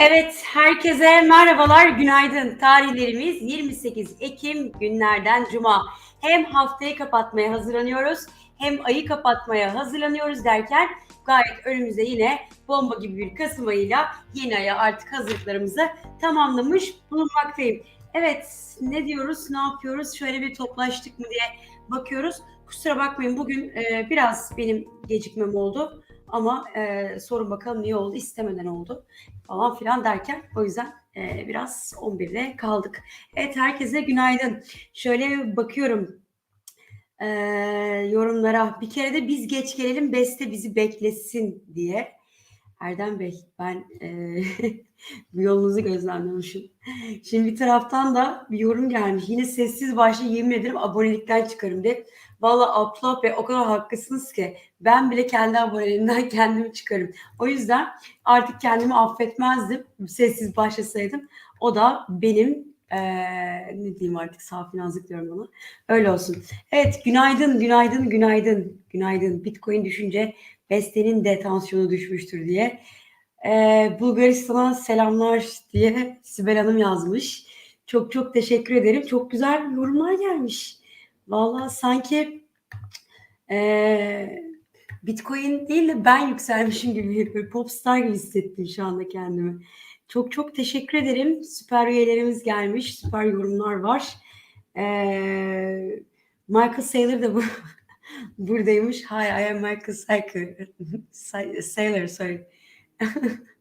Evet, herkese merhabalar, günaydın. Tarihlerimiz 28 Ekim günlerden Cuma. Hem haftayı kapatmaya hazırlanıyoruz, hem ayı kapatmaya hazırlanıyoruz derken gayet önümüzde yine bomba gibi bir Kasım ayıyla yeni aya artık hazırlıklarımızı tamamlamış bulunmaktayım. Evet, ne diyoruz, ne yapıyoruz, şöyle bir toplaştık mı diye bakıyoruz. Kusura bakmayın bugün e, biraz benim gecikmem oldu. Ama e, sorun bakalım niye oldu, istemeden oldu falan filan derken o yüzden e, biraz 11'de kaldık. Evet herkese günaydın. Şöyle bakıyorum e, yorumlara. Bir kere de biz geç gelelim Beste bizi beklesin diye. Erdem Bey ben e, bu yolunuzu gözlemlemişim. Şimdi bir taraftan da bir yorum gelmiş. Yine sessiz başta yemin ederim abonelikten çıkarım diye. Valla Abdullah Bey o kadar haklısınız ki ben bile kendi aboneliğimden kendimi çıkarım. O yüzden artık kendimi affetmezdim. Sessiz başlasaydım. O da benim ee, ne diyeyim artık safi nazlık diyorum ona. Öyle olsun. Evet günaydın, günaydın, günaydın, günaydın. Bitcoin düşünce Beste'nin de tansiyonu düşmüştür diye. Ee, Bulgaristan'a selamlar diye Sibel Hanım yazmış. Çok çok teşekkür ederim. Çok güzel yorumlar gelmiş. Vallahi sanki e, Bitcoin değil de ben yükselmişim gibi bir popstar gibi hissettim şu anda kendimi. Çok çok teşekkür ederim. Süper üyelerimiz gelmiş. Süper yorumlar var. Ee, Michael Saylor da bu buradaymış. Hi, I am Michael Saylor. Saylor, sorry.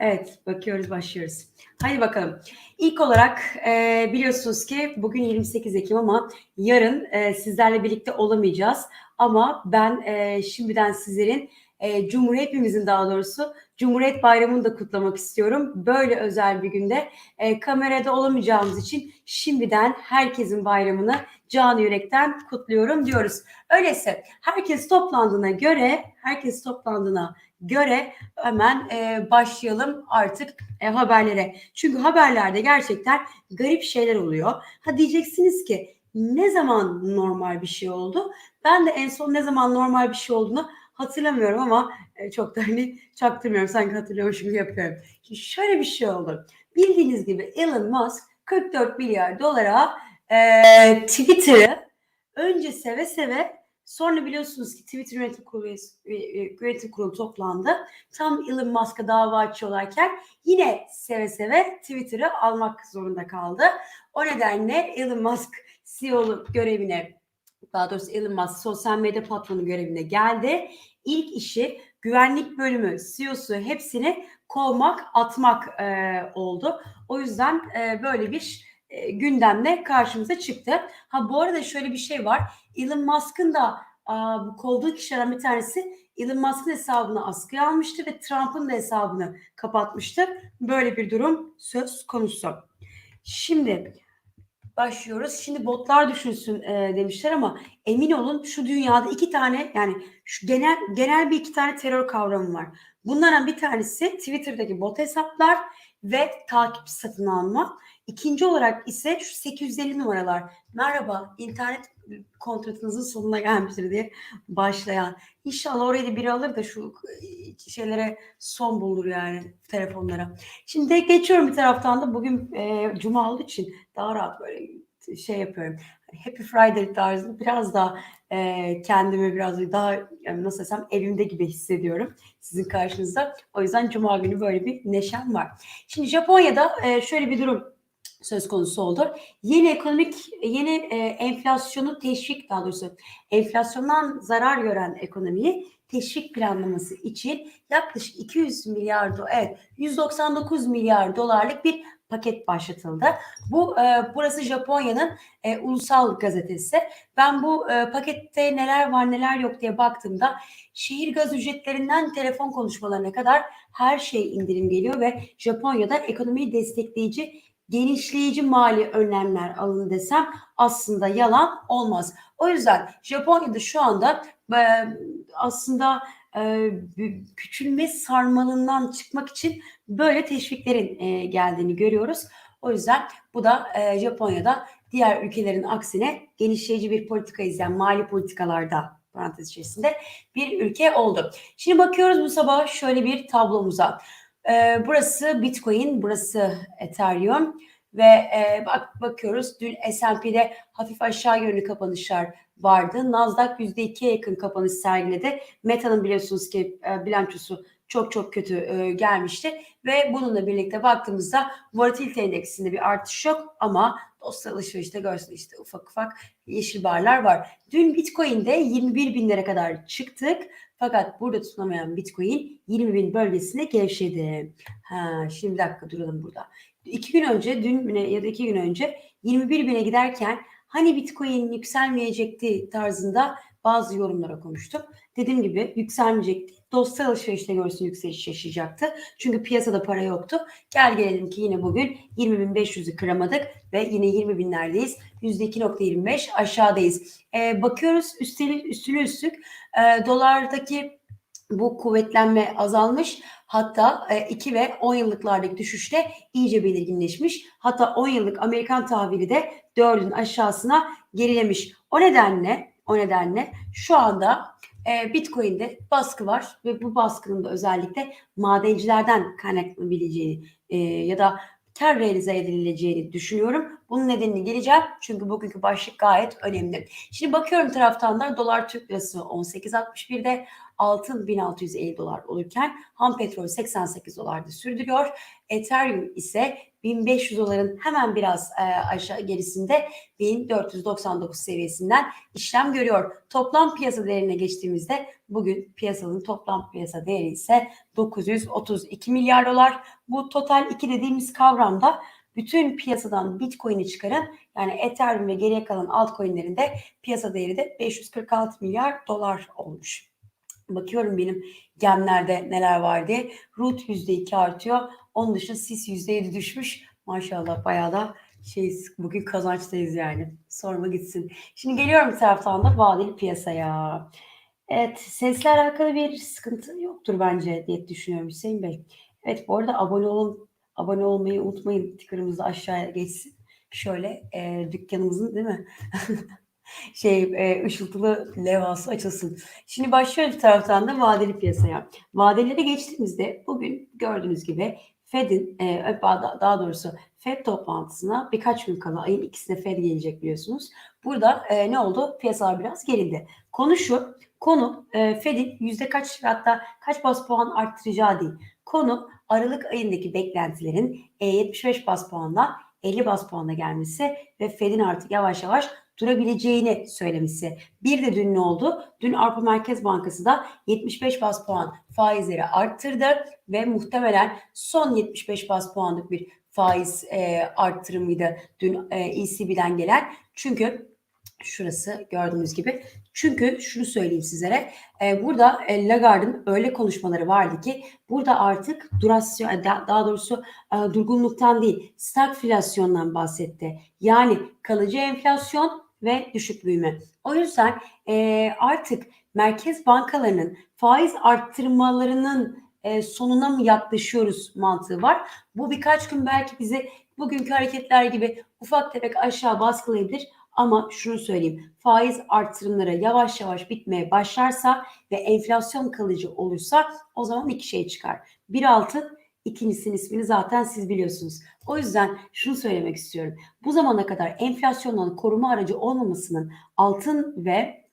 evet, bakıyoruz, başlıyoruz. Hadi bakalım. İlk olarak e, biliyorsunuz ki bugün 28 Ekim ama yarın e, sizlerle birlikte olamayacağız. Ama ben e, şimdiden sizlerin e, Cumhuriyet hepimizin daha doğrusu Cumhuriyet Bayramı'nı da kutlamak istiyorum. Böyle özel bir günde e, kamerada olamayacağımız için şimdiden herkesin bayramını canı yürekten kutluyorum diyoruz. Öyleyse herkes toplandığına göre, herkes toplandığına göre hemen e, başlayalım artık e, haberlere. Çünkü haberlerde gerçekten garip şeyler oluyor. Ha diyeceksiniz ki ne zaman normal bir şey oldu? Ben de en son ne zaman normal bir şey olduğunu hatırlamıyorum ama e, çok da hani çaktırmıyorum sanki hatırlıyormuşum gibi yapıyorum. Şimdi şöyle bir şey oldu. Bildiğiniz gibi Elon Musk 44 milyar dolara e, Twitter'ı önce seve seve sonra biliyorsunuz ki Twitter yönetim kurulu, e, e, yönetim kurulu toplandı. Tam Elon Musk'a dava açıyorlarken yine seve seve Twitter'ı almak zorunda kaldı. O nedenle Elon Musk CEO'luk görevine daha doğrusu Elon Musk sosyal medya patronu görevine geldi. İlk işi güvenlik bölümü, CEO'su hepsini kovmak, atmak e, oldu. O yüzden e, böyle bir e, gündemle karşımıza çıktı. Ha bu arada şöyle bir şey var. Elon Musk'ın da a, bu kovduğu kişilerden bir tanesi Elon Musk'ın hesabını askıya almıştı ve Trump'ın da hesabını kapatmıştı. Böyle bir durum söz konusu. Şimdi başlıyoruz. Şimdi botlar düşünsün e, demişler ama emin olun şu dünyada iki tane yani şu genel genel bir iki tane terör kavramı var. Bunlardan bir tanesi Twitter'daki bot hesaplar ve takip satın alma. İkinci olarak ise şu 850 numaralar. Merhaba internet kontratınızın sonuna gelmiştir diye başlayan. İnşallah orayı da biri alır da şu şeylere son bulur yani telefonlara. Şimdi geçiyorum bir taraftan da bugün e, cuma olduğu için daha rahat böyle şey yapıyorum. Happy Friday tarzı biraz daha e, kendimi biraz daha yani nasıl desem evimde gibi hissediyorum sizin karşınızda. O yüzden cuma günü böyle bir neşem var. Şimdi Japonya'da e, şöyle bir durum söz konusu oldu. Yeni ekonomik, yeni e, enflasyonu teşvik daha doğrusu enflasyondan zarar gören ekonomiyi teşvik planlaması için yaklaşık 200 milyar evet 199 milyar dolarlık bir paket başlatıldı. Bu e, burası Japonya'nın e, ulusal gazetesi. Ben bu e, pakette neler var neler yok diye baktığımda şehir gaz ücretlerinden telefon konuşmalarına kadar her şey indirim geliyor ve Japonya'da ekonomiyi destekleyici genişleyici mali önlemler alın desem aslında yalan olmaz. O yüzden Japonya'da şu anda e, aslında e, küçülme sarmalından çıkmak için böyle teşviklerin e, geldiğini görüyoruz. O yüzden bu da e, Japonya'da diğer ülkelerin aksine genişleyici bir politika izleyen mali politikalarda parantez içerisinde bir ülke oldu. Şimdi bakıyoruz bu sabah şöyle bir tablomuza. Ee, burası Bitcoin, burası Ethereum ve e, bak bakıyoruz dün S&P'de hafif aşağı yönlü kapanışlar vardı. Nasdaq %2'ye yakın kapanış sergiledi. Meta'nın biliyorsunuz ki e, bilançosu çok çok kötü e, gelmişti ve bununla birlikte baktığımızda volatilite endeksinde bir artış yok ama dostlar alışverişte görsün işte ufak ufak yeşil barlar var. Dün Bitcoin'de 21 binlere kadar çıktık fakat burada tutunamayan Bitcoin 20 bin bölgesine gevşedi. Ha, şimdi bir dakika duralım burada. İki gün önce dün ya da iki gün önce 21 bine giderken hani Bitcoin yükselmeyecekti tarzında bazı yorumlar okumuştum. Dediğim gibi yükselmeyecekti. Dostlar alışverişte görsün yükseliş yaşayacaktı. Çünkü piyasada para yoktu. Gel gelelim ki yine bugün 20.500'ü kıramadık ve yine 20 binlerdeyiz. %2.25 aşağıdayız. Ee, bakıyoruz üstüne, üstüne üstlük e, dolardaki bu kuvvetlenme azalmış. Hatta 2 e, ve 10 yıllıklardaki düşüşte iyice belirginleşmiş. Hatta 10 yıllık Amerikan tahvili de 4'ün aşağısına gerilemiş. O nedenle o nedenle şu anda e, Bitcoin'de baskı var ve bu baskının da özellikle madencilerden kaynaklanabileceğini e, ya da kar realize edileceğini düşünüyorum. Bunun nedenini geleceğim. Çünkü bugünkü başlık gayet önemli. Şimdi bakıyorum taraftan da dolar Türk lirası 18.61'de altın 1650 dolar olurken ham petrol 88 dolarda sürdürüyor. Ethereum ise 1500 doların hemen biraz e, aşağı gerisinde 1499 seviyesinden işlem görüyor. Toplam piyasa değerine geçtiğimizde bugün piyasanın toplam piyasa değeri ise 932 milyar dolar. Bu total 2 dediğimiz kavramda bütün piyasadan Bitcoin'i çıkarın yani Ethereum ve geriye kalan altcoin'lerin de piyasa değeri de 546 milyar dolar olmuş. Bakıyorum benim gemlerde neler var diye. Root %2 artıyor. Onun dışında sis %7 düşmüş. Maşallah bayağı da şey bugün kazançtayız yani. Sorma gitsin. Şimdi geliyorum bir taraftan da vadeli piyasaya. Evet sesle alakalı bir sıkıntı yoktur bence diye düşünüyorum Hüseyin Bey. Evet bu arada abone olun, abone olmayı unutmayın. Ticker'ımız aşağıya geçsin. Şöyle e, dükkanımızın değil mi? şey e, ışıltılı levhası açılsın. Şimdi başlıyoruz bir taraftan da vadeli piyasaya. Vadeleri geçtiğimizde bugün gördüğünüz gibi Fed'in e, daha doğrusu Fed toplantısına birkaç gün kala ayın ikisine Fed gelecek biliyorsunuz. Burada e, ne oldu? Piyasalar biraz gerildi. Konu şu, konu e, Fed'in yüzde kaç hatta kaç bas puan arttıracağı değil. Konu Aralık ayındaki beklentilerin e, 75 bas puanla 50 bas puanla gelmesi ve Fed'in artık yavaş yavaş durabileceğini söylemesi. Bir de dün ne oldu? Dün Avrupa Merkez Bankası da 75 bas puan faizleri arttırdı ve muhtemelen son 75 bas puanlık bir faiz e, arttırımıydı dün e, ECB'den gelen. Çünkü şurası gördüğünüz gibi. Çünkü şunu söyleyeyim sizlere. E, burada e, Lagarde'ın öyle konuşmaları vardı ki burada artık durasyon e, daha doğrusu e, durgunluktan değil stagflasyondan bahsetti. Yani kalıcı enflasyon ve düşük büyüme. O yüzden e, artık merkez bankalarının faiz arttırmalarının e, sonuna mı yaklaşıyoruz mantığı var. Bu birkaç gün belki bizi bugünkü hareketler gibi ufak tefek aşağı baskılayabilir. Ama şunu söyleyeyim faiz artırımları yavaş yavaş bitmeye başlarsa ve enflasyon kalıcı olursa o zaman iki şey çıkar. Bir altın İkincisinin ismini zaten siz biliyorsunuz. O yüzden şunu söylemek istiyorum. Bu zamana kadar enflasyondan koruma aracı olmamasının altın ve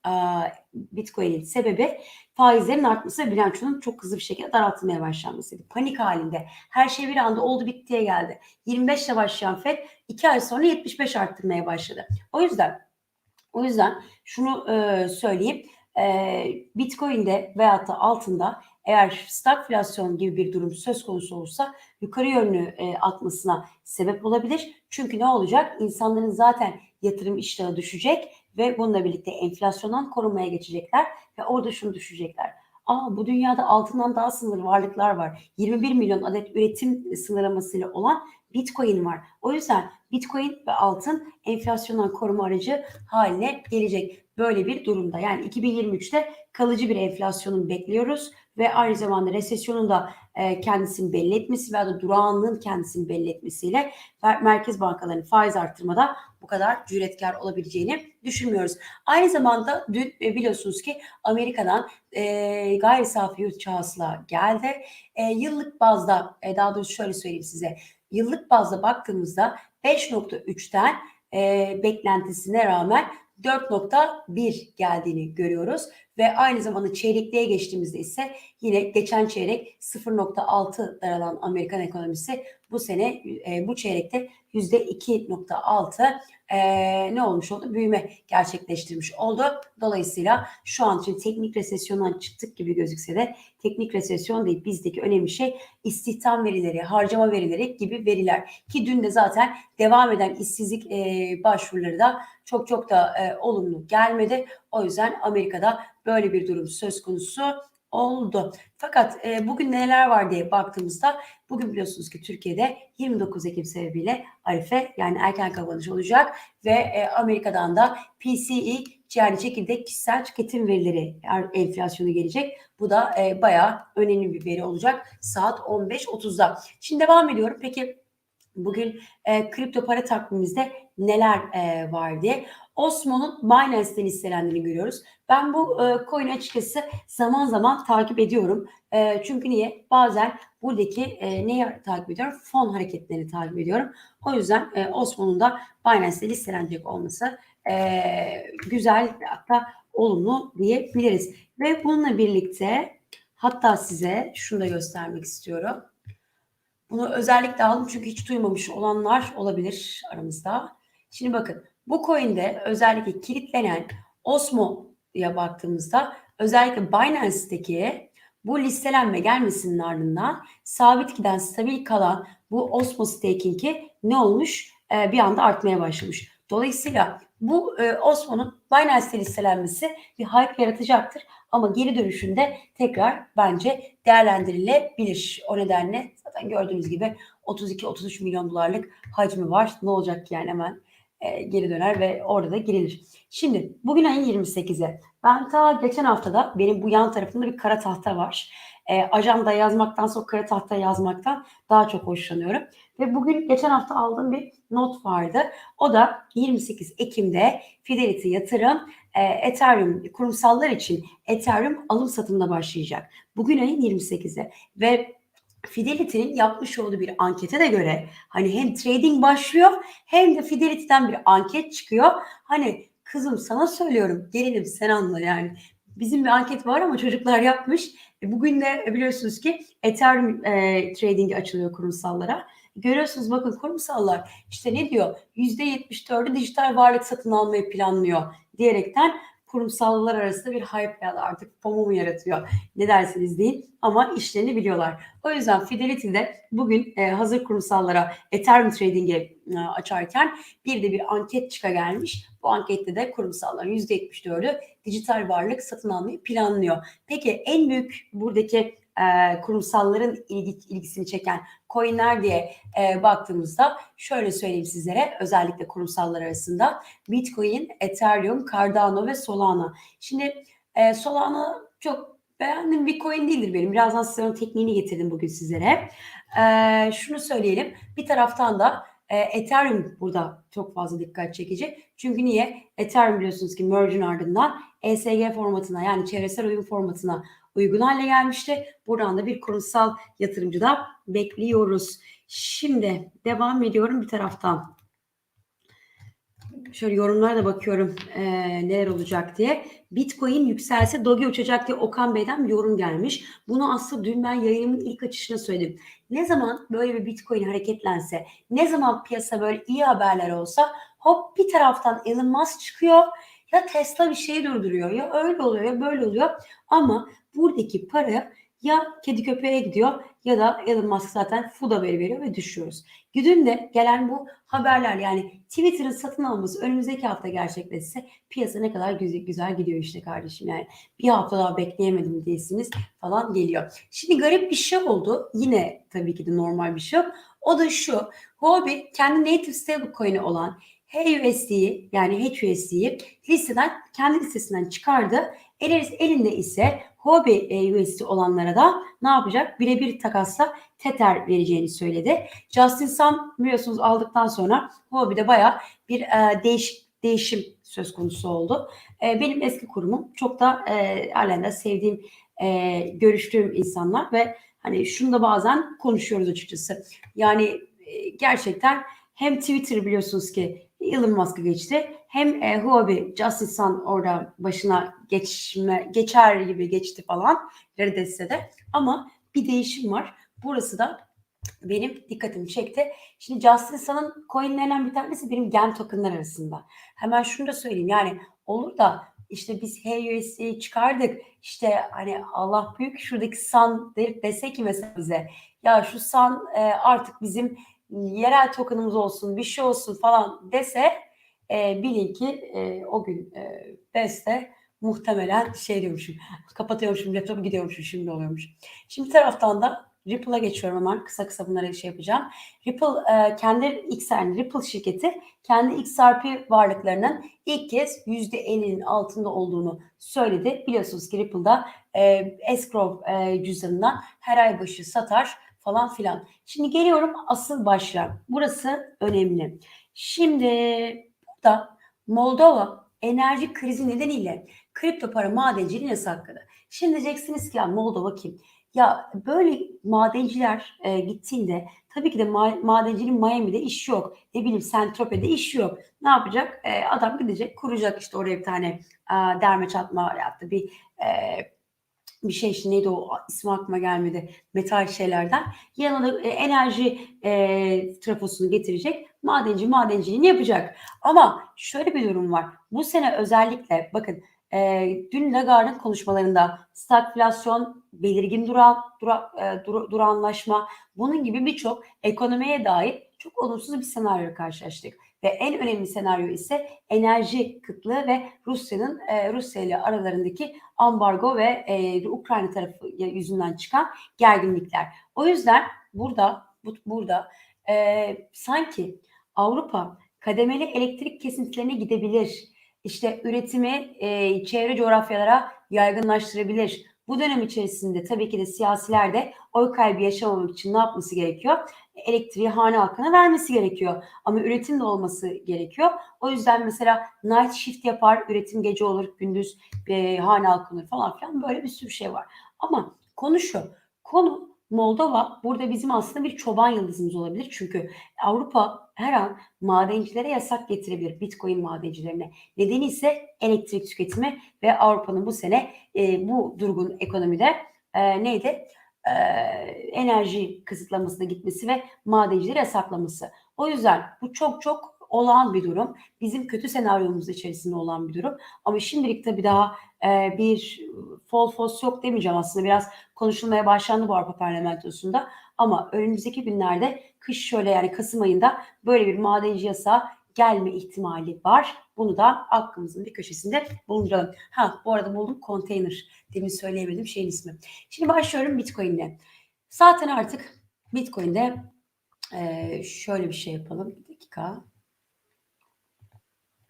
Bitcoin'in sebebi faizlerin artması ve bilançonun çok hızlı bir şekilde daraltılmaya başlanmasıydı. Panik halinde her şey bir anda oldu bittiye geldi. 25 ile başlayan FED 2 ay sonra 75 arttırmaya başladı. O yüzden o yüzden şunu e, söyleyeyim. E, Bitcoin'de veyahut da altında eğer stagflasyon gibi bir durum söz konusu olursa yukarı yönlü e, atmasına sebep olabilir. Çünkü ne olacak? İnsanların zaten yatırım iştahı düşecek ve bununla birlikte enflasyondan korunmaya geçecekler ve orada şunu düşecekler. Aa bu dünyada altından daha sınırlı varlıklar var. 21 milyon adet üretim sınırlamasıyla olan Bitcoin var. O yüzden Bitcoin ve altın enflasyondan koruma aracı haline gelecek böyle bir durumda. Yani 2023'te kalıcı bir enflasyonun bekliyoruz ve aynı zamanda resesyonun da e, kendisini belli etmesi veya da durağanlığın kendisini belli etmesiyle mer- merkez bankalarının faiz arttırmada bu kadar cüretkar olabileceğini düşünmüyoruz. Aynı zamanda dün e, biliyorsunuz ki Amerika'dan e, gayri safi yurt hasıla geldi. E, yıllık bazda e, daha doğrusu şöyle söyleyeyim size. Yıllık bazda baktığımızda 5.3'ten e, beklentisine rağmen 4.1 geldiğini görüyoruz ve aynı zamanda çeyrekliğe geçtiğimizde ise yine geçen çeyrek 0.6 daralan Amerikan ekonomisi bu sene e, bu çeyrekte %2.6 e, ne olmuş oldu? Büyüme gerçekleştirmiş oldu. Dolayısıyla şu an için teknik resesyondan çıktık gibi gözükse de teknik resesyon değil bizdeki önemli şey istihdam verileri, harcama verileri gibi veriler ki dün de zaten devam eden işsizlik e, başvuruları da çok çok da e, olumlu gelmedi. O yüzden Amerika'da böyle bir durum söz konusu oldu. Fakat e, bugün neler var diye baktığımızda bugün biliyorsunuz ki Türkiye'de 29 Ekim sebebiyle Arife yani erken kapanış olacak ve e, Amerika'dan da PCE yani çekirdek kişisel tüketim verileri enflasyonu gelecek. Bu da e, bayağı önemli bir veri olacak saat 15.30'da. Şimdi devam ediyorum. Peki bugün e, kripto para takvimimizde neler e, var diye. Osmo'nun Binance'den listelendiğini görüyoruz. Ben bu e, coin'i açıkçası zaman zaman takip ediyorum. E, çünkü niye? Bazen buradaki e, neyi takip ediyorum? Fon hareketlerini takip ediyorum. O yüzden e, Osmo'nun da Binance'de listelenecek olması e, güzel hatta olumlu diyebiliriz. Ve bununla birlikte hatta size şunu da göstermek istiyorum. Bunu özellikle aldım çünkü hiç duymamış olanlar olabilir aramızda. Şimdi bakın bu coin'de özellikle kilitlenen Osmo'ya baktığımızda özellikle Binance'deki bu listelenme gelmesinin ardından sabit giden stabil kalan bu Osmo staking'i ne olmuş? Ee, bir anda artmaya başlamış. Dolayısıyla bu e, Osmo'nun Binance'te listelenmesi bir hype yaratacaktır. Ama geri dönüşünde tekrar bence değerlendirilebilir. O nedenle zaten gördüğünüz gibi 32-33 milyon dolarlık hacmi var. Ne olacak yani hemen e, geri döner ve orada da girilir. Şimdi bugün ayın 28'i. Ben ta geçen haftada benim bu yan tarafımda bir kara tahta var. E, ajanda yazmaktan sonra kara tahta yazmaktan daha çok hoşlanıyorum. Ve bugün geçen hafta aldığım bir not vardı. O da 28 Ekim'de Fidelity yatırım e, Ethereum kurumsallar için Ethereum alım satımına başlayacak. Bugün ayın 28'i ve Fidelity'nin yapmış olduğu bir ankete de göre hani hem trading başlıyor hem de Fidelity'den bir anket çıkıyor. Hani kızım sana söylüyorum gelinim sen anla yani. Bizim bir anket var ama çocuklar yapmış. E, bugün de biliyorsunuz ki Ethereum e, trading'i açılıyor kurumsallara. Görüyorsunuz bakın kurumsallar işte ne diyor? %74'ü dijital varlık satın almayı planlıyor diyerekten kurumsallar arasında bir hype ya da artık FOMO yaratıyor? Ne dersiniz deyin ama işlerini biliyorlar. O yüzden Fidelity'de bugün e, hazır kurumsallara Ethereum Trading'i e, açarken bir de bir anket çıka gelmiş. Bu ankette de kurumsalların %74'ü dijital varlık satın almayı planlıyor. Peki en büyük buradaki e, kurumsalların ilgi, ilgisini çeken coinler diye e, baktığımızda şöyle söyleyeyim sizlere özellikle kurumsallar arasında Bitcoin, Ethereum, Cardano ve Solana. Şimdi e, Solana çok beğendiğim bir coin değildir benim. Birazdan size onun tekniğini getirdim bugün sizlere. E, şunu söyleyelim. Bir taraftan da e, Ethereum burada çok fazla dikkat çekici. Çünkü niye? Ethereum biliyorsunuz ki merge'in ardından ESG formatına yani çevresel uyum formatına uygun hale gelmişti. Buradan da bir kurumsal yatırımcı da bekliyoruz. Şimdi devam ediyorum bir taraftan. Şöyle yorumlara da bakıyorum e, neler olacak diye. Bitcoin yükselse Doge uçacak diye Okan Bey'den bir yorum gelmiş. Bunu aslında dün ben yayınımın ilk açışına söyledim. Ne zaman böyle bir Bitcoin hareketlense, ne zaman piyasa böyle iyi haberler olsa hop bir taraftan Elon Musk çıkıyor ya Tesla bir şeyi durduruyor ya öyle oluyor ya böyle oluyor ama buradaki para ya kedi köpeğe gidiyor ya da Elon Musk zaten food haberi veriyor ve düşüyoruz. Güdümde gelen bu haberler yani Twitter'ın satın alması önümüzdeki hafta gerçekleşse piyasa ne kadar güzel, güzel gidiyor işte kardeşim yani. Bir hafta daha bekleyemedim diyesiniz falan geliyor. Şimdi garip bir şey oldu. Yine tabii ki de normal bir şey. O da şu. Huobi kendi native stablecoin'i olan HUSD'yi yani HUSD'yi listeden kendi listesinden çıkardı. El, elinde ise Huobi e, USD olanlara da ne yapacak? Birebir takasla Tether vereceğini söyledi. Justin Sun biliyorsunuz aldıktan sonra Huobi'de baya bir e, değiş, değişim söz konusu oldu. E, benim eski kurumum çok da e, halen de sevdiğim, e, görüştüğüm insanlar ve hani şunu da bazen konuşuyoruz açıkçası. Yani e, gerçekten hem Twitter biliyorsunuz ki Elon Musk'a geçti. Hem e, Huawei, Justin Sun orada başına geçme, geçer gibi geçti falan neredeyse de. Ama bir değişim var. Burası da benim dikkatimi çekti. Şimdi Justin Sun'ın coinlerinden bir tanesi benim gen tokenlar arasında. Hemen şunu da söyleyeyim yani olur da işte biz HUSD'yi çıkardık işte hani Allah büyük şuradaki Sun dese ki mesela bize ya şu Sun e, artık bizim yerel tokenımız olsun bir şey olsun falan dese e, bilin ki e, o gün e, deste muhtemelen şey diyormuşum kapatıyormuşum laptopu gidiyormuşum şimdi oluyormuş. Şimdi bir taraftan da Ripple'a geçiyorum hemen kısa kısa bunlara şey yapacağım. Ripple e, kendi XR, Ripple şirketi kendi XRP varlıklarının ilk kez %50'nin altında olduğunu söyledi. Biliyorsunuz ki Ripple'da e, escrow e, cüzdanından her ay başı satar falan filan. Şimdi geliyorum asıl başlığa. Burası önemli. Şimdi burada Moldova enerji krizi nedeniyle kripto para madenciliğini yasakladı. Şimdi diyeceksiniz ki ya Moldova kim? Ya böyle madenciler e, gittiğinde tabii ki de ma- madencinin Miami'de iş yok. Ne bileyim Sentrope'de iş yok. Ne yapacak? E, adam gidecek kuracak işte oraya bir tane e, derme çatma yaptı bir e, bir şey işte neydi o ismi aklıma gelmedi metal şeylerden. Yanına e, enerji e, trafosunu getirecek. Madenci madenciliğini yapacak? Ama şöyle bir durum var. Bu sene özellikle bakın e, dün Lagarde'ın konuşmalarında stagflasyon, belirgin duran, dura, e, dur, duranlaşma bunun gibi birçok ekonomiye dair çok olumsuz bir senaryo karşılaştık. Ve en önemli senaryo ise enerji kıtlığı ve Rusya'nın e, Rusya ile aralarındaki ambargo ve e, Ukrayna tarafı yüzünden çıkan gerginlikler. O yüzden burada bu, burada e, sanki Avrupa kademeli elektrik kesintilerine gidebilir işte üretimi e, çevre coğrafyalara yaygınlaştırabilir. Bu dönem içerisinde tabii ki de siyasiler de oy kaybı yaşamamak için ne yapması gerekiyor? Elektriği hane halkına vermesi gerekiyor. Ama üretim de olması gerekiyor. O yüzden mesela night shift yapar, üretim gece olur, gündüz e, hane halkı olur falan filan böyle bir sürü şey var. Ama konu şu, konu Moldova burada bizim aslında bir çoban yıldızımız olabilir. Çünkü Avrupa her an madencilere yasak getirebilir Bitcoin madencilerine. Nedeni ise elektrik tüketimi ve Avrupa'nın bu sene e, bu durgun ekonomide e, neydi? E, enerji kısıtlamasına gitmesi ve madencileri yasaklaması. O yüzden bu çok çok olağan bir durum. Bizim kötü senaryomuz içerisinde olan bir durum. Ama şimdilik tabii daha e, bir fol fos yok demeyeceğim aslında. Biraz konuşulmaya başlandı bu Avrupa Parlamentosu'nda. Ama önümüzdeki günlerde kış şöyle yani Kasım ayında böyle bir madenci yasağı gelme ihtimali var. Bunu da aklımızın bir köşesinde bulunduralım. Ha bu arada buldum konteyner. Demin söyleyemedim şeyin ismi. Şimdi başlıyorum Bitcoin'le. Zaten artık Bitcoin'de e, şöyle bir şey yapalım. Bir dakika.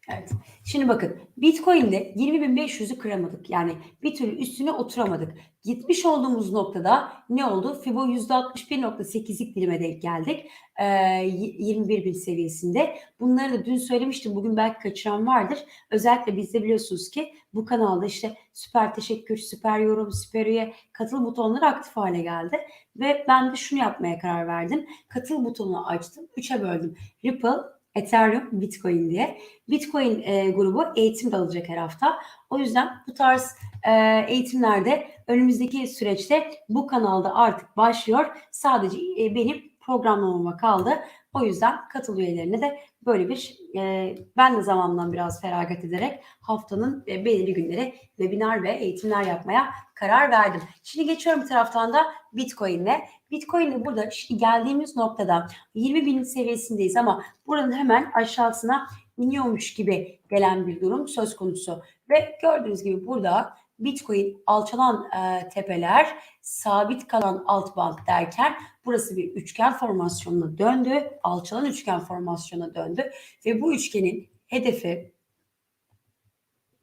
Evet. Şimdi bakın Bitcoin'de 20.500'ü kıramadık. Yani bir türlü üstüne oturamadık. Gitmiş olduğumuz noktada ne oldu? Fibo %61.8'lik dilime denk geldik. Ee, 21.000 seviyesinde. Bunları da dün söylemiştim. Bugün belki kaçıran vardır. Özellikle bizde biliyorsunuz ki bu kanalda işte süper teşekkür, süper yorum, süper üye, katıl butonları aktif hale geldi. Ve ben de şunu yapmaya karar verdim. Katıl butonunu açtım. 3'e böldüm. Ripple, Ethereum, Bitcoin diye. Bitcoin e, grubu eğitim de alacak her hafta. O yüzden bu tarz e, eğitimlerde önümüzdeki süreçte bu kanalda artık başlıyor. Sadece e, benim programlamama kaldı. O yüzden katıl üyelerine de böyle bir e, ben de zamandan biraz feragat ederek haftanın e, belirli günleri webinar ve eğitimler yapmaya karar verdim. Şimdi geçiyorum bir taraftan da Bitcoin'le. Bitcoin'le burada şimdi geldiğimiz noktada 20 bin seviyesindeyiz ama buranın hemen aşağısına iniyormuş gibi gelen bir durum söz konusu. Ve gördüğünüz gibi burada Bitcoin alçalan e, tepeler, sabit kalan alt band derken burası bir üçgen formasyonuna döndü. Alçalan üçgen formasyonuna döndü ve bu üçgenin hedefi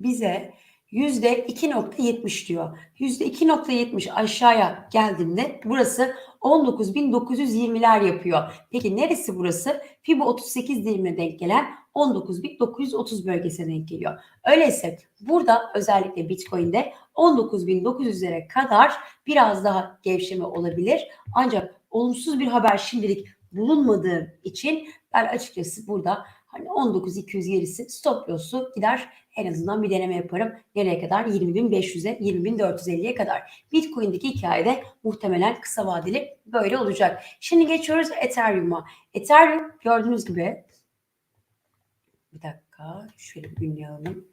bize %2.70 diyor. Yüzde 2.70 aşağıya geldiğinde burası 19.920'ler yapıyor. Peki neresi burası? Fibo 38 dilimine denk gelen 19.930 bölgesine denk geliyor. Öyleyse burada özellikle Bitcoin'de 19.900'lere kadar biraz daha gevşeme olabilir. Ancak olumsuz bir haber şimdilik bulunmadığı için ben açıkçası burada hani 19.200 gerisi stop loss'u gider en azından bir deneme yaparım. Nereye kadar? 20.500'e, 20.450'ye kadar. Bitcoin'deki hikayede muhtemelen kısa vadeli böyle olacak. Şimdi geçiyoruz Ethereum'a. Ethereum gördüğünüz gibi bir dakika şöyle bir günlüğü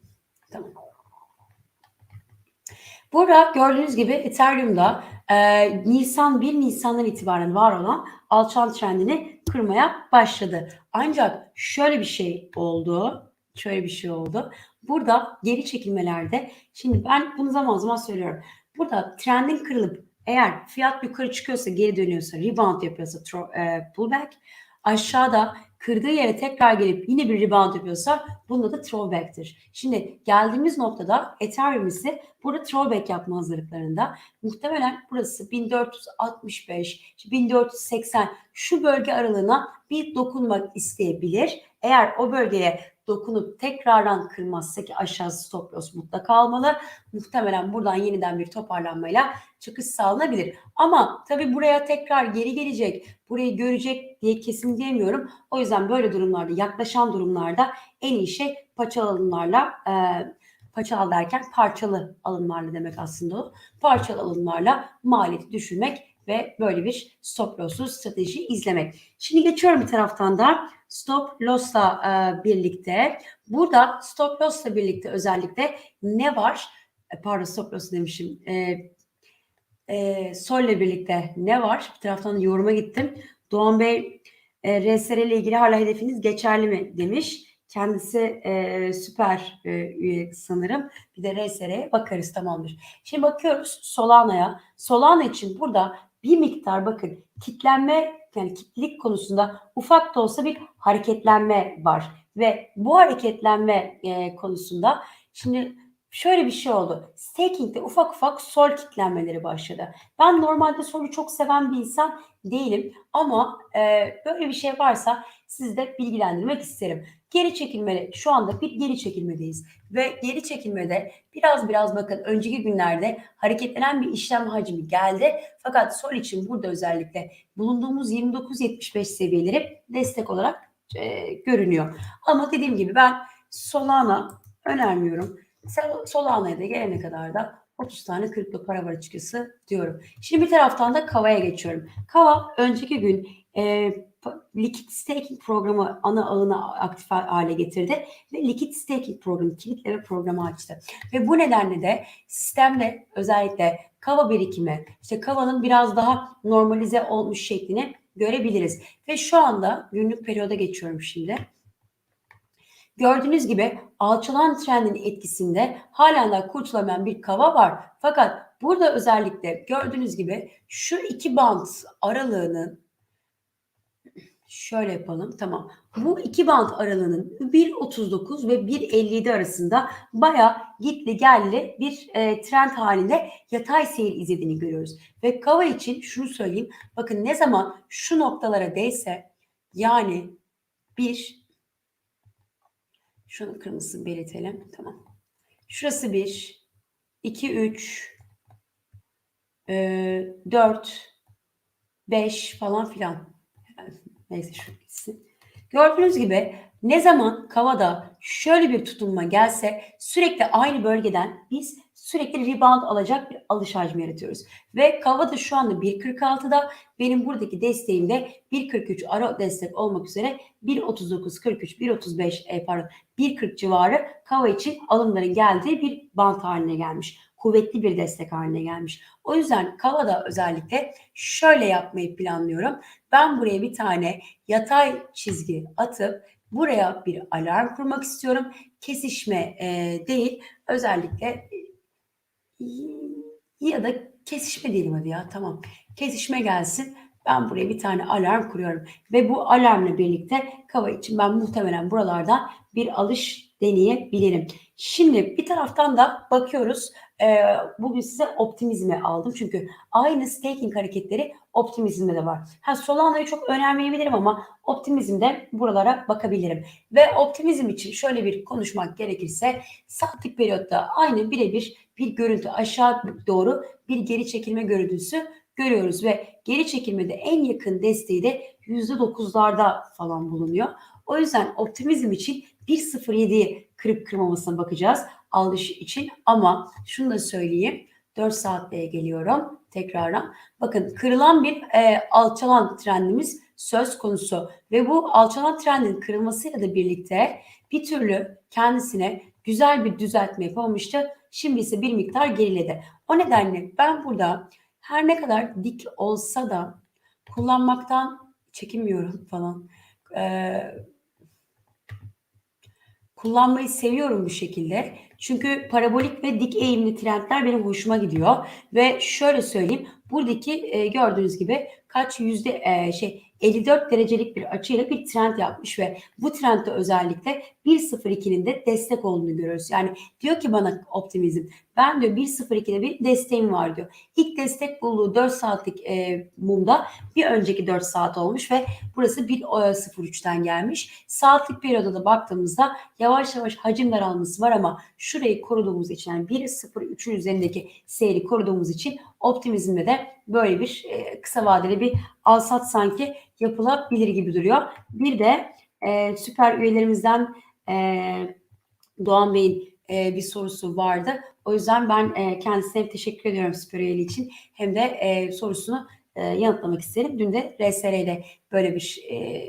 Tamam. Burada gördüğünüz gibi Ethereum'da e, Nisan 1 Nisan'dan itibaren var olan alçal trendini kırmaya başladı. Ancak şöyle bir şey oldu. Şöyle bir şey oldu. Burada geri çekilmelerde şimdi ben bunu zaman zaman söylüyorum. Burada trendin kırılıp eğer fiyat yukarı çıkıyorsa geri dönüyorsa rebound yapıyorsa e, pullback aşağıda kırdığı yere tekrar gelip yine bir rebound yapıyorsa bunda da throwback'tir. Şimdi geldiğimiz noktada Ethereum ise burada throwback yapma hazırlıklarında. Muhtemelen burası 1465, 1480 şu bölge aralığına bir dokunmak isteyebilir. Eğer o bölgeye dokunup tekrardan kırmazsa ki aşağısı stop loss mutlaka almalı. Muhtemelen buradan yeniden bir toparlanmayla çıkış sağlanabilir. Ama tabii buraya tekrar geri gelecek, burayı görecek diye kesin diyemiyorum. O yüzden böyle durumlarda, yaklaşan durumlarda en iyi şey paçalı alımlarla e, paçalı derken parçalı alımlarla demek aslında o. Parçalı alımlarla maliyeti düşürmek ve böyle bir stop loss'lu strateji izlemek. Şimdi geçiyorum bir taraftan da stop loss'la e, birlikte. Burada stop loss'la birlikte özellikle ne var? E, pardon stop loss demişim. E, e, Sol'le birlikte ne var? Bir taraftan yoruma gittim. Doğan Bey e, RSR ile ilgili hala hedefiniz geçerli mi demiş. Kendisi e, süper e, üye sanırım. Bir de RSR'ye bakarız tamamdır. Şimdi bakıyoruz Solana'ya. Solana için burada bir miktar bakın kitlenme yani kitlilik konusunda ufak da olsa bir hareketlenme var. Ve bu hareketlenme e, konusunda şimdi şöyle bir şey oldu. Staking'de ufak ufak sol kitlenmeleri başladı. Ben normalde solu çok seven bir insan değilim ama e, böyle bir şey varsa sizi de bilgilendirmek isterim. Geri çekilmeli. Şu anda bir geri çekilmedeyiz. Ve geri çekilmede biraz biraz bakın önceki günlerde hareketlenen bir işlem hacmi geldi. Fakat sol için burada özellikle bulunduğumuz 29.75 seviyeleri destek olarak e, görünüyor. Ama dediğim gibi ben Solana önermiyorum. Solana'ya da gelene kadar da 30 tane kripto para var açıkçası diyorum. Şimdi bir taraftan da Kava'ya geçiyorum. Kava önceki gün e, Liquid Staking programı ana ağını aktif hale getirdi ve Liquid Staking programı, kilitleme programı açtı. Ve bu nedenle de sistemde özellikle kava birikimi, işte kavanın biraz daha normalize olmuş şeklini görebiliriz. Ve şu anda günlük periyoda geçiyorum şimdi. Gördüğünüz gibi alçalan trendin etkisinde halen daha kurtulamayan bir kava var. Fakat burada özellikle gördüğünüz gibi şu iki band aralığının şöyle yapalım tamam. Bu iki band aralığının 1.39 ve 1.57 arasında baya gitli gelli bir e, trend halinde yatay seyir izlediğini görüyoruz. Ve kava için şunu söyleyeyim. Bakın ne zaman şu noktalara değse yani 1 Şunun kırmızısını belirtelim. Tamam. Şurası 1, 2, 3, 4, 5 falan filan. Neyse şu gitsin. Gördüğünüz gibi ne zaman kavada şöyle bir tutunma gelse sürekli aynı bölgeden biz sürekli rebound alacak bir alış hacmi yaratıyoruz. Ve kavada şu anda 1.46'da benim buradaki desteğim de 1.43 ara destek olmak üzere 1.39, 43, 1.35 e, pardon 1.40 civarı kava için alımların geldiği bir bant haline gelmiş kuvvetli bir destek haline gelmiş. O yüzden Kava'da özellikle şöyle yapmayı planlıyorum. Ben buraya bir tane yatay çizgi atıp buraya bir alarm kurmak istiyorum. Kesişme e, değil özellikle ya da kesişme diyelim hadi ya tamam. Kesişme gelsin. Ben buraya bir tane alarm kuruyorum. Ve bu alarmla birlikte kava için ben muhtemelen buralardan bir alış deneyebilirim. Şimdi bir taraftan da bakıyoruz. Ee, bugün size optimizmi aldım. Çünkü aynı staking hareketleri optimizmde de var. Ha Solana'yı çok önermeyebilirim ama optimizmde buralara bakabilirim. Ve optimizm için şöyle bir konuşmak gerekirse saatlik periyotta aynı birebir bir görüntü aşağı doğru bir geri çekilme görüntüsü görüyoruz ve geri çekilmede en yakın desteği de %9'larda falan bulunuyor. O yüzden optimizm için 1.07'yi kırıp kırmamasına bakacağız alış için ama şunu da söyleyeyim 4 saatlere geliyorum tekrardan. Bakın kırılan bir e, alçalan trendimiz söz konusu ve bu alçalan trendin kırılmasıyla da birlikte bir türlü kendisine güzel bir düzeltme yapamamıştı. Şimdi ise bir miktar geriledi. O nedenle ben burada her ne kadar dik olsa da kullanmaktan çekinmiyorum falan. Ee, kullanmayı seviyorum bu şekilde. Çünkü parabolik ve dik eğimli trendler benim hoşuma gidiyor. Ve şöyle söyleyeyim. Buradaki e, gördüğünüz gibi kaç yüzde e, şey 54 derecelik bir açıyla bir trend yapmış ve bu trendde özellikle 1.02'nin de destek olduğunu görüyoruz. Yani diyor ki bana optimizm ben diyor 1.02'de bir desteğim var diyor. İlk destek bulduğu 4 saatlik e, mumda bir önceki 4 saat olmuş ve burası 1.03'ten gelmiş. Saatlik periyoda da baktığımızda yavaş yavaş hacim daralması var ama şurayı koruduğumuz için yani 1.03'ün üzerindeki seyri koruduğumuz için optimizmde de böyle bir e, kısa vadeli bir alsat sanki yapılabilir gibi duruyor. Bir de e, süper üyelerimizden e, Doğan Bey'in e, bir sorusu vardı. O yüzden ben e, kendisine teşekkür ediyorum süper üyeliği için. Hem de e, sorusunu e, yanıtlamak isterim. Dün de RSR'de böyle bir e,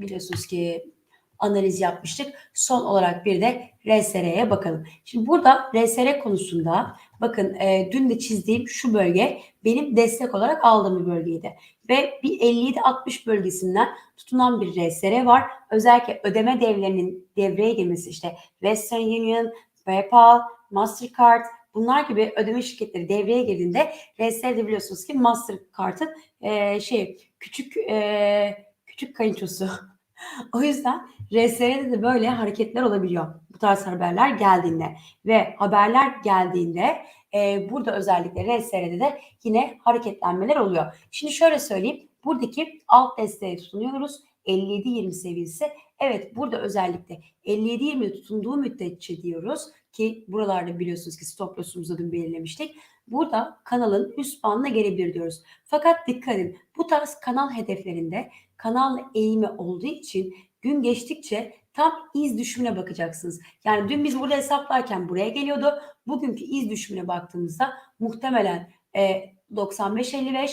biliyorsunuz ki analiz yapmıştık. Son olarak bir de RSR'ye bakalım. Şimdi burada RSR konusunda bakın e, dün de çizdiğim şu bölge benim destek olarak aldığım bir bölgeydi. Ve bir 57-60 bölgesinden tutunan bir RSR var. Özellikle ödeme devlerinin devreye girmesi işte Western Union, PayPal, Mastercard bunlar gibi ödeme şirketleri devreye girdiğinde RSR'de biliyorsunuz ki Mastercard'ın e, şey küçük e, küçük kayınçosu o yüzden RSR'de de böyle hareketler olabiliyor. Bu tarz haberler geldiğinde ve haberler geldiğinde e, burada özellikle RSR'de de yine hareketlenmeler oluyor. Şimdi şöyle söyleyeyim. Buradaki alt desteğe tutunuyoruz. 57-20 seviyesi. Evet burada özellikle 57-20 tutunduğu müddetçe diyoruz ki buralarda biliyorsunuz ki stop loss'umuzu dün belirlemiştik. Burada kanalın üst bandına gelebilir diyoruz. Fakat dikkat edin bu tarz kanal hedeflerinde kanal eğimi olduğu için gün geçtikçe tam iz düşümüne bakacaksınız. Yani dün biz burada hesaplarken buraya geliyordu. Bugünkü iz düşümüne baktığımızda muhtemelen e, 95-55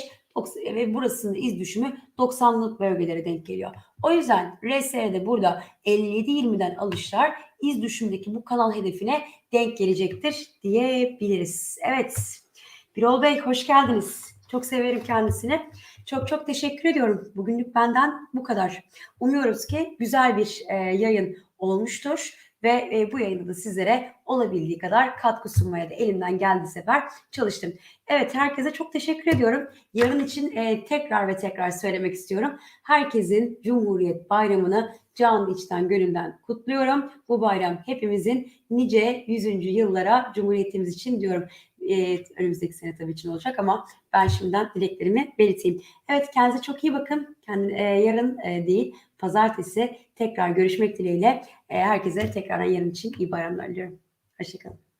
ve burasının iz düşümü 90'lık bölgelere denk geliyor. O yüzden RSR'de burada 57-20'den alışlar iz düşümdeki bu kanal hedefine denk gelecektir diyebiliriz. Evet. Birol Bey hoş geldiniz. Çok severim kendisini. Çok çok teşekkür ediyorum. Bugünlük benden bu kadar. Umuyoruz ki güzel bir e, yayın olmuştur ve e, bu yayında da sizlere olabildiği kadar katkı sunmaya da elimden geldiği sefer çalıştım. Evet herkese çok teşekkür ediyorum. Yarın için e, tekrar ve tekrar söylemek istiyorum. Herkesin Cumhuriyet Bayramı'nı canlı içten gönülden kutluyorum. Bu bayram hepimizin nice 100. yıllara Cumhuriyetimiz için diyorum. E, önümüzdeki sene tabii için olacak ama ben şimdiden dileklerimi belirteyim. Evet kendinize çok iyi bakın. Kendi, e, yarın e, değil pazartesi tekrar görüşmek dileğiyle. E, herkese tekrardan yarın için iyi bayramlar diliyorum. Hoşçakalın.